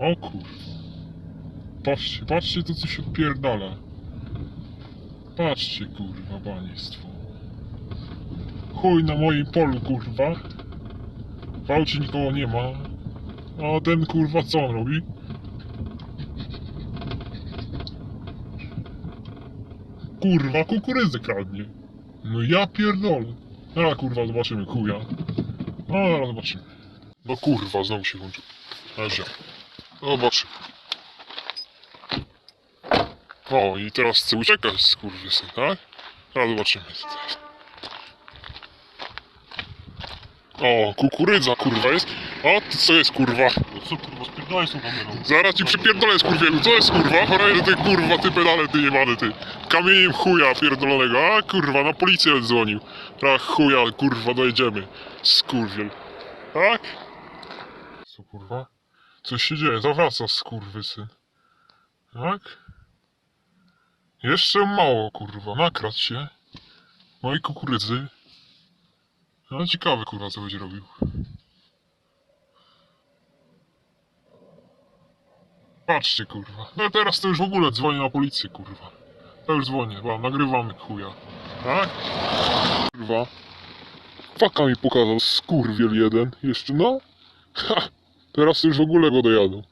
O kurwa. Patrzcie, patrzcie to co się odpierdala. Patrzcie kurwa, państwo. Chuj na moim polu kurwa. W aucie nikogo nie ma. A ten kurwa co on robi? Kurwa, kukurydzę kradnie. No ja pierdolę. A kurwa, zobaczymy chuja. No, zobaczymy. No kurwa, znowu się włączył. Dobrze. Zobaczymy. O, i teraz chce uciekać, skurwysyn, tak? Teraz zobaczymy. O, kukurydza, kurwa, jest. A, to co jest, kurwa? No co kurwa, spierdolaj z tą kamerą. Zaraz ci przypierdolę, skurwielu, co jest, kurwa? Choraj, ty, kurwa, ty pedale, ty jebany, ty. Kamieniem chuja pierdolonego, a, kurwa, na policję dzwonił. A, chuja, kurwa, dojedziemy. Skurwiel. Tak? Co, kurwa? Coś się dzieje, zawraca, skurwysyn. Tak? Jeszcze mało, kurwa, nakradł się. Mojej kukurydzy. No ciekawe, kurwa, co będzie robił. Patrzcie, kurwa. No teraz to już w ogóle dzwonię na policję, kurwa. To już dzwonię, bo nagrywamy chuja. Tak? Kurwa. Faka mi pokazał, skurwiel jeden. Jeszcze, no. Ha! Teraz już w ogóle go dojadą.